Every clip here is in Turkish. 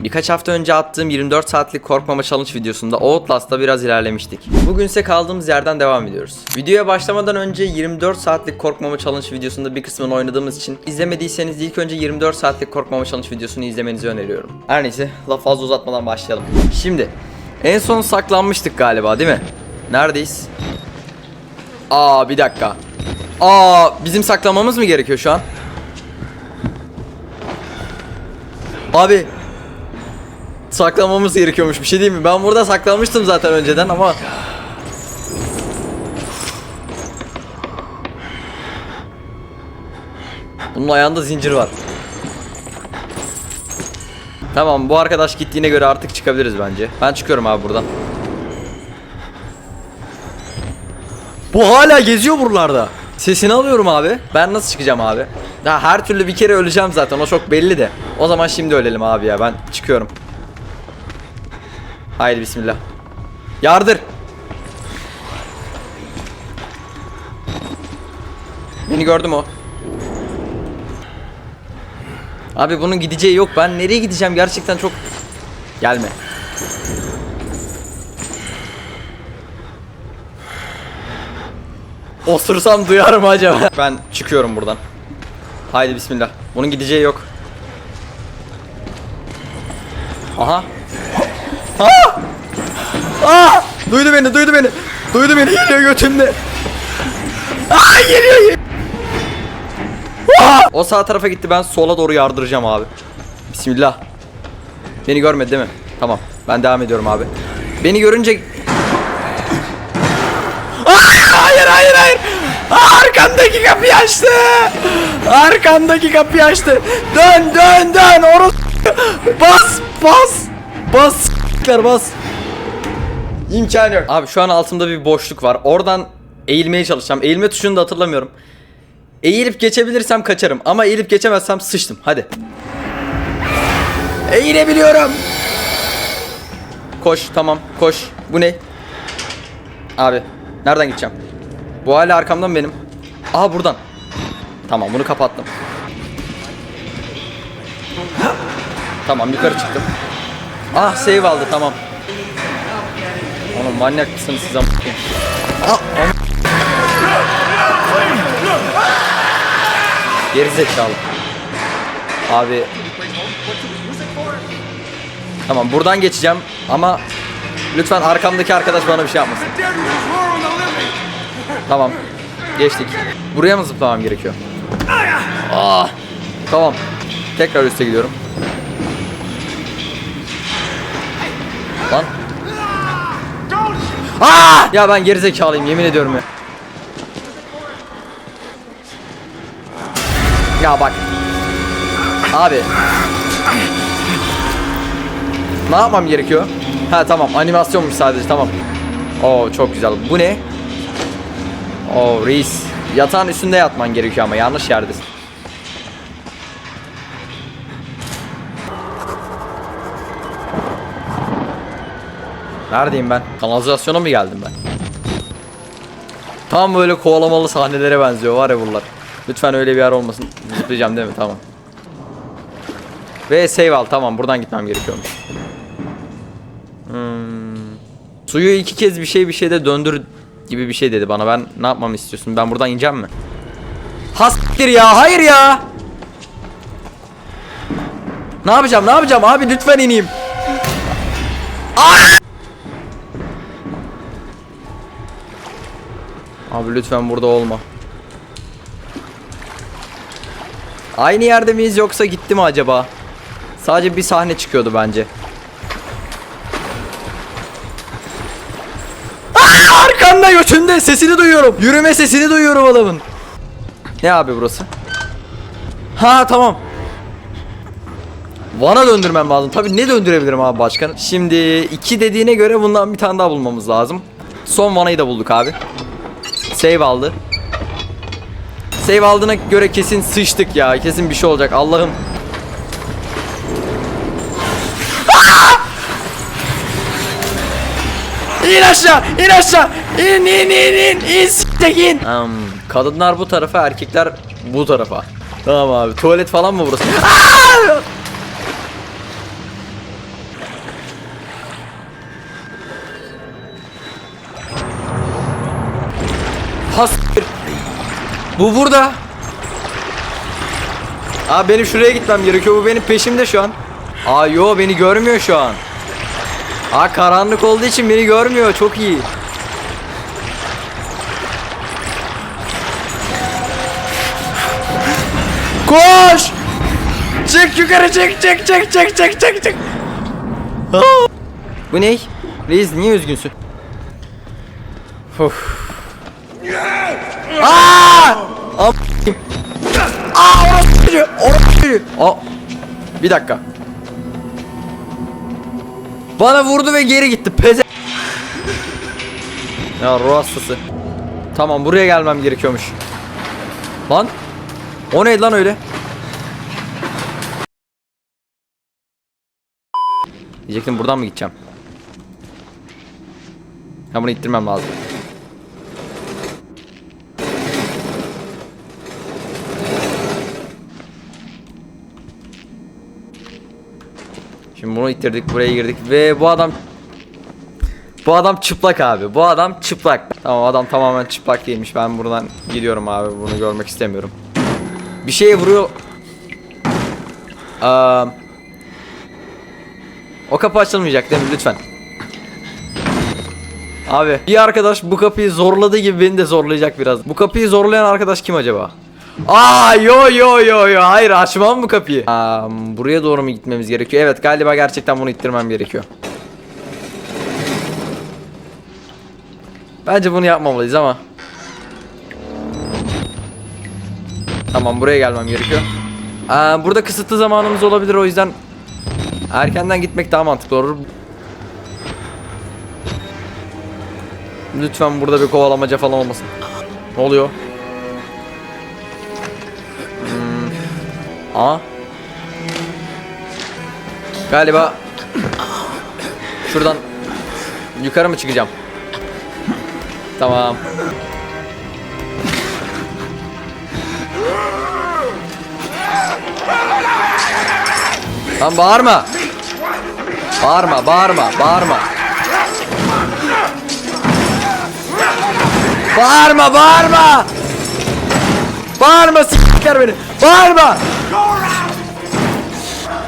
Birkaç hafta önce attığım 24 saatlik korkmama challenge videosunda Outlast'ta biraz ilerlemiştik. Bugün ise kaldığımız yerden devam ediyoruz. Videoya başlamadan önce 24 saatlik korkmama challenge videosunda bir kısmını oynadığımız için izlemediyseniz ilk önce 24 saatlik korkmama challenge videosunu izlemenizi öneriyorum. Her neyse laf fazla uzatmadan başlayalım. Şimdi en son saklanmıştık galiba değil mi? Neredeyiz? Aa bir dakika. Aa bizim saklamamız mı gerekiyor şu an? Abi saklamamız gerekiyormuş bir şey değil mi? Ben burada saklanmıştım zaten önceden ama Bunun ayağında zincir var. Tamam bu arkadaş gittiğine göre artık çıkabiliriz bence. Ben çıkıyorum abi buradan. Bu hala geziyor buralarda. Sesini alıyorum abi. Ben nasıl çıkacağım abi? Ya her türlü bir kere öleceğim zaten. O çok belli de. O zaman şimdi ölelim abi ya. Ben çıkıyorum. Haydi bismillah. Yardır. Beni gördüm o. Abi bunun gideceği yok. Ben nereye gideceğim gerçekten çok... Gelme. Osursam duyar mı acaba? Ben çıkıyorum buradan. Haydi bismillah. Bunun gideceği yok. Aha. Aa! Aa! Duydu beni, duydu beni. Duydu beni, geliyor götümde. Aa, geliyor, geliyor. Aa! O sağ tarafa gitti, ben sola doğru yardıracağım abi. Bismillah. Beni görmedi değil mi? Tamam, ben devam ediyorum abi. Beni görünce... Aa, hayır, hayır, hayır. Arkandaki kapıyı açtı. Arkandaki kapıyı açtı. Dön, dön, dön. Oros... Bas, bas. Bas, s**ler, bas. İmkanı yok. Abi şu an altımda bir boşluk var. Oradan eğilmeye çalışacağım. Eğilme tuşunu da hatırlamıyorum. Eğilip geçebilirsem kaçarım. Ama eğilip geçemezsem sıçtım. Hadi. Eğilebiliyorum. Koş tamam koş. Bu ne? Abi nereden gideceğim? Bu hala arkamdan benim. Aha buradan. Tamam bunu kapattım. Tamam yukarı çıktım. Ah save aldı tamam. Oğlum manyak mısınız siz am- Ah, Geri. Abi. Tamam buradan geçeceğim ama lütfen arkamdaki arkadaş bana bir şey yapmasın. Tamam. Geçtik. Buraya mı zıplamam gerekiyor? Ah. Tamam. Tekrar üste gidiyorum. Lan. Aa! Ya ben gerizekalıyım yemin ediyorum ya. Ya bak. Abi. Ne yapmam gerekiyor? Ha tamam animasyonmuş sadece tamam. Oo çok güzel. Bu ne? Oo reis. Yatağın üstünde yatman gerekiyor ama yanlış yerdesin. Neredeyim ben? Kanalizasyona mı geldim ben? Tam böyle kovalamalı sahnelere benziyor var ya buralar. Lütfen öyle bir yer olmasın. Zıplayacağım değil mi? Tamam. Ve save al. Tamam buradan gitmem gerekiyormuş. Hmm. Suyu iki kez bir şey bir şeyde döndür gibi bir şey dedi bana. Ben ne yapmamı istiyorsun? Ben buradan ineceğim mi? Hastir ya. Hayır ya. Ne yapacağım? Ne yapacağım? Abi lütfen ineyim. Ah! Abi lütfen burada olma. Aynı yerde miyiz yoksa gitti mi acaba? Sadece bir sahne çıkıyordu bence. Aa, arkanda götünde sesini duyuyorum. Yürüme sesini duyuyorum adamın. Ne abi burası? Ha tamam. Van'a döndürmem lazım. Tabii ne döndürebilirim abi başkan? Şimdi iki dediğine göre bundan bir tane daha bulmamız lazım. Son Van'ayı da bulduk abi. Save aldı. Save aldığına göre kesin sıçtık ya. Kesin bir şey olacak. Allah'ım. İn aşağı, in aşağı. İn, in, in, in, in, in. Um, kadınlar bu tarafa, erkekler bu tarafa. Tamam abi. Tuvalet falan mı burası? Aa! Bu burada. Aa benim şuraya gitmem gerekiyor. Bu benim peşimde şu an. Aa yo beni görmüyor şu an. Aa karanlık olduğu için beni görmüyor. Çok iyi. Koş! Çık yukarı çık çık çık çık çık çık çık. Bu ne? Reis niye üzgünsün? Of. Aa! Am Aa orası. Aa. Bir dakika. Bana vurdu ve geri gitti. Peze. Ya ruh hastası. Tamam buraya gelmem gerekiyormuş. Lan. O neydi lan öyle? Diyecektim buradan mı gideceğim? Ha bunu ittirmem lazım. Şimdi bunu ittirdik buraya girdik ve bu adam bu adam çıplak abi. Bu adam çıplak. Tamam adam tamamen çıplak değilmiş. Ben buradan gidiyorum abi. Bunu görmek istemiyorum. Bir şeye vuruyor. Aa, o kapı açılmayacak değil mi? Lütfen. Abi bir arkadaş bu kapıyı zorladığı gibi beni de zorlayacak biraz. Bu kapıyı zorlayan arkadaş kim acaba? Aa yo yo yo yo hayır açmam bu kapıyı. Aa, buraya doğru mu gitmemiz gerekiyor? Evet galiba gerçekten bunu ittirmem gerekiyor. Bence bunu yapmamalıyız ama. Tamam buraya gelmem gerekiyor. Aa, burada kısıtlı zamanımız olabilir o yüzden erkenden gitmek daha mantıklı olur. Lütfen burada bir kovalamaca falan olmasın. Ne oluyor? Aa. Galiba şuradan yukarı mı çıkacağım? Tamam. Lan bağırma. Bağırma, bağırma, bağırma. Bağırma, bağırma. Bağırma s**kler beni. Bağırma.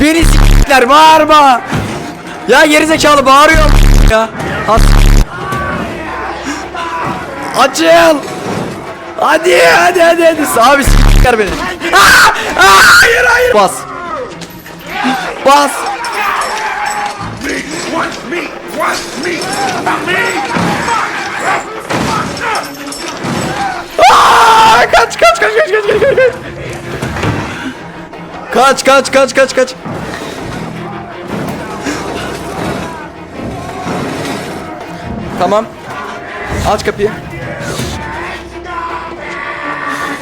Beni s**kler, bağırma. Ya gerizekalı bağırıyor ya. Has Açıl. Hadi hadi hadi hadi. Abi s**kler beni. Aa! Aa! Hayır hayır. Bas. Bas. Want me? Want me? Me? Aa! Kaç kaç kaç kaç kaç kaç kaç. Kaç kaç kaç kaç kaç. Tamam. Aç kapıyı.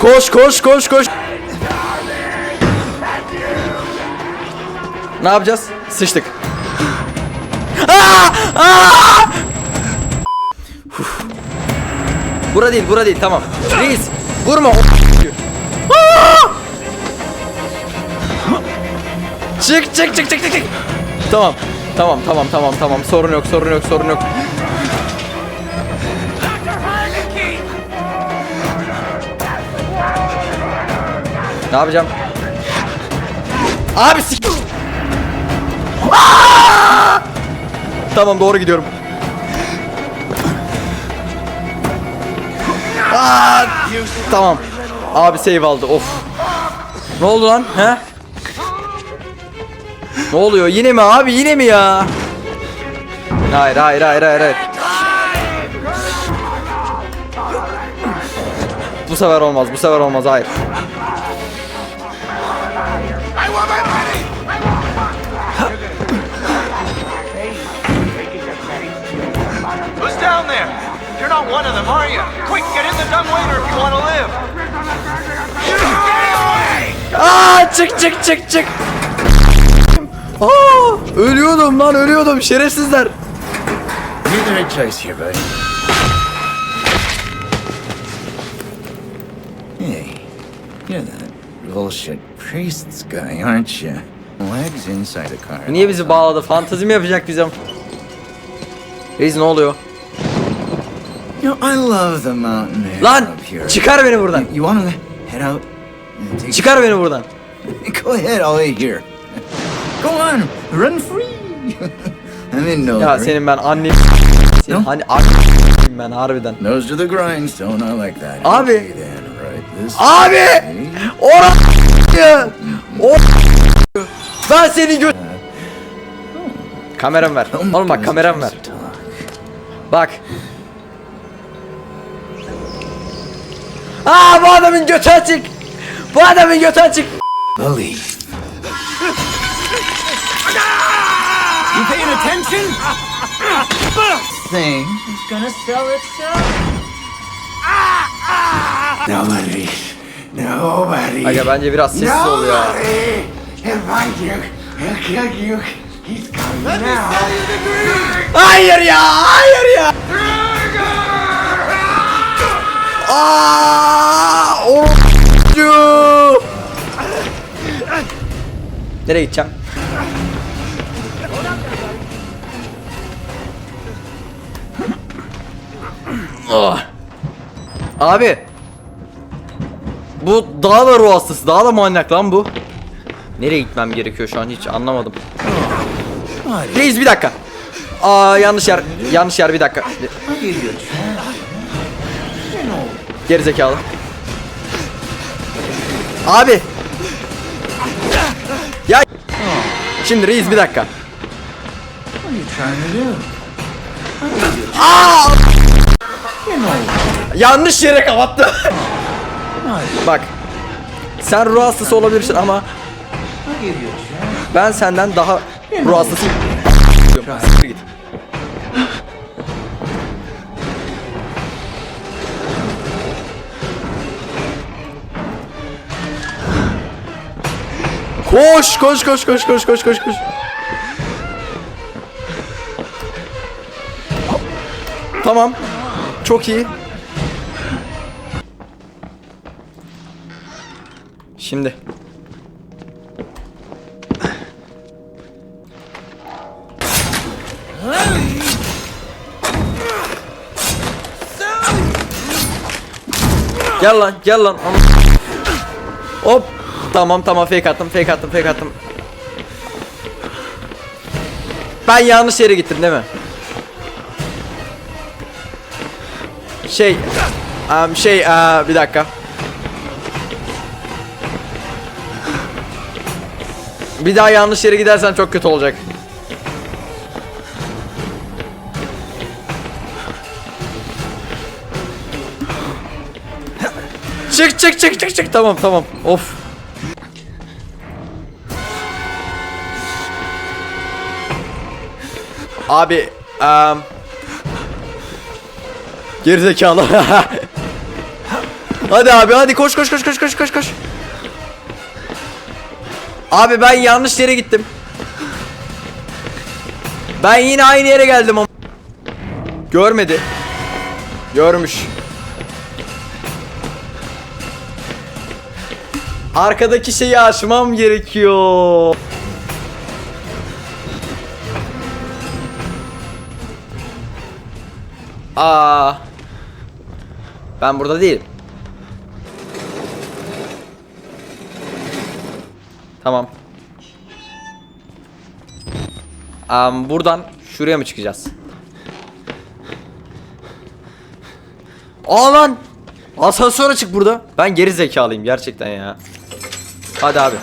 Koş koş koş koş. Ne yapacağız? Sıçtık. Aa! Bura değil, bura değil. Tamam. Reis, vurma. Çık, çık, çık, çık, çık. Tamam. Tamam, tamam, tamam, tamam. Sorun yok, sorun yok, sorun yok. Ne yapacağım? Abi sik... Tamam doğru gidiyorum. Aa! Tamam. Abi save aldı. Of. Ne oldu lan? He? Ne oluyor? Yine mi abi? Yine mi ya? Hayır, hayır, hayır, hayır, hayır. Bu sefer olmaz. Bu sefer olmaz. Hayır. One of them, are you? Quick, get in the dumbwaiter if you want to live. Aa çık çık çık çık. Aa ölüyordum lan ölüyordum şerefsizler. The right choice here, buddy. Hey, you're that bullshit priest's guy, aren't you? Legs inside a car. Niye bizi bağladı? Fantezi mi yapacak bize? Reis ne oluyor? You know, I love the mountain air Lan up here. çıkar beni buradan. You wanna head out? and take- Çıkar beni buradan. Go ahead, I'll wait here. Go on, run free. I'm in no Ya hurry. senin ben annem senin hani annem ben harbiden. Nose to the grindstone, I like that. Abi. Okay, then, right this Abi! way. Ora O Ben seni gö Kameram ver. Don't Oğlum bak kameram ver. Bak. Aa bu adamın götü açık. Bu adamın götü açık. Believe. Paying attention? Thing is gonna sell itself. Nobody. Nobody. Aga bence biraz sessiz ol ya. Nobody can find you. He'll kill you. He's coming now. Hayır ya, hayır ya. Aa, orucu. Nereye gideceğim? Ah. Abi. Bu daha da ruh hastası, daha da manyak lan bu. Nereye gitmem gerekiyor şu an hiç anlamadım. Reis bir dakika. Aa yanlış yer. Yanlış yer bir dakika. Geri zekalı. Abi. Ya. Şimdi reis bir dakika. Aa! Yanlış yere kapattı. Bak. Sen ruh hastası olabilirsin ama ben senden daha ruh hastasıyım. Siktir git. Koş koş koş koş koş koş koş koş. Tamam. Çok iyi. Şimdi. Gel lan gel lan. Hop. Tamam tamam fake attım fake attım fake attım. Ben yanlış yere gittim değil mi? Şey em, şey eee, bir dakika. Bir daha yanlış yere gidersen çok kötü olacak. Çık çık çık çık çık tamam tamam of. Abi um, Gerizekalı. hadi abi hadi koş koş koş koş koş koş koş. Abi ben yanlış yere gittim. Ben yine aynı yere geldim ama. Görmedi. Görmüş. Arkadaki şeyi aşmam gerekiyor. Aa. Ben burada değilim. Tamam. Am buradan şuraya mı çıkacağız? Aa lan! Asansöre çık burada. Ben geri zekalıyım gerçekten ya. Hadi abi.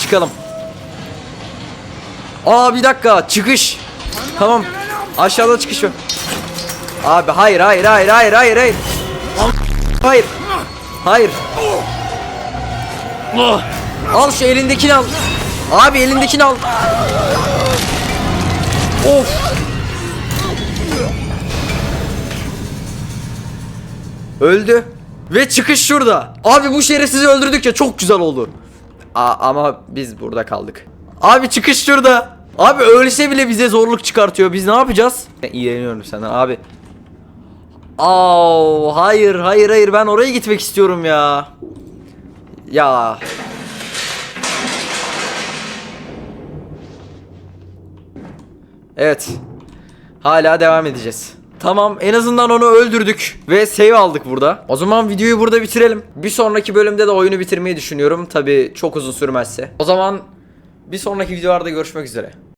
Çıkalım. Aa bir dakika çıkış. Tamam. Aşağıda çıkış var. Abi hayır hayır hayır hayır hayır hayır. Hayır. Hayır. Al şu elindekini al. Abi elindekini al. Of. Öldü. Ve çıkış şurada. Abi bu şerefsizi öldürdükçe çok güzel oldu. Aa, ama biz burada kaldık. Abi çıkış şurada. Abi ölse bile bize zorluk çıkartıyor. Biz ne yapacağız? İğreniyorum senden abi. Aa, hayır hayır hayır ben oraya gitmek istiyorum ya. Ya. Evet. Hala devam edeceğiz. Tamam en azından onu öldürdük ve save aldık burada. O zaman videoyu burada bitirelim. Bir sonraki bölümde de oyunu bitirmeyi düşünüyorum. Tabi çok uzun sürmezse. O zaman bir sonraki videolarda görüşmek üzere.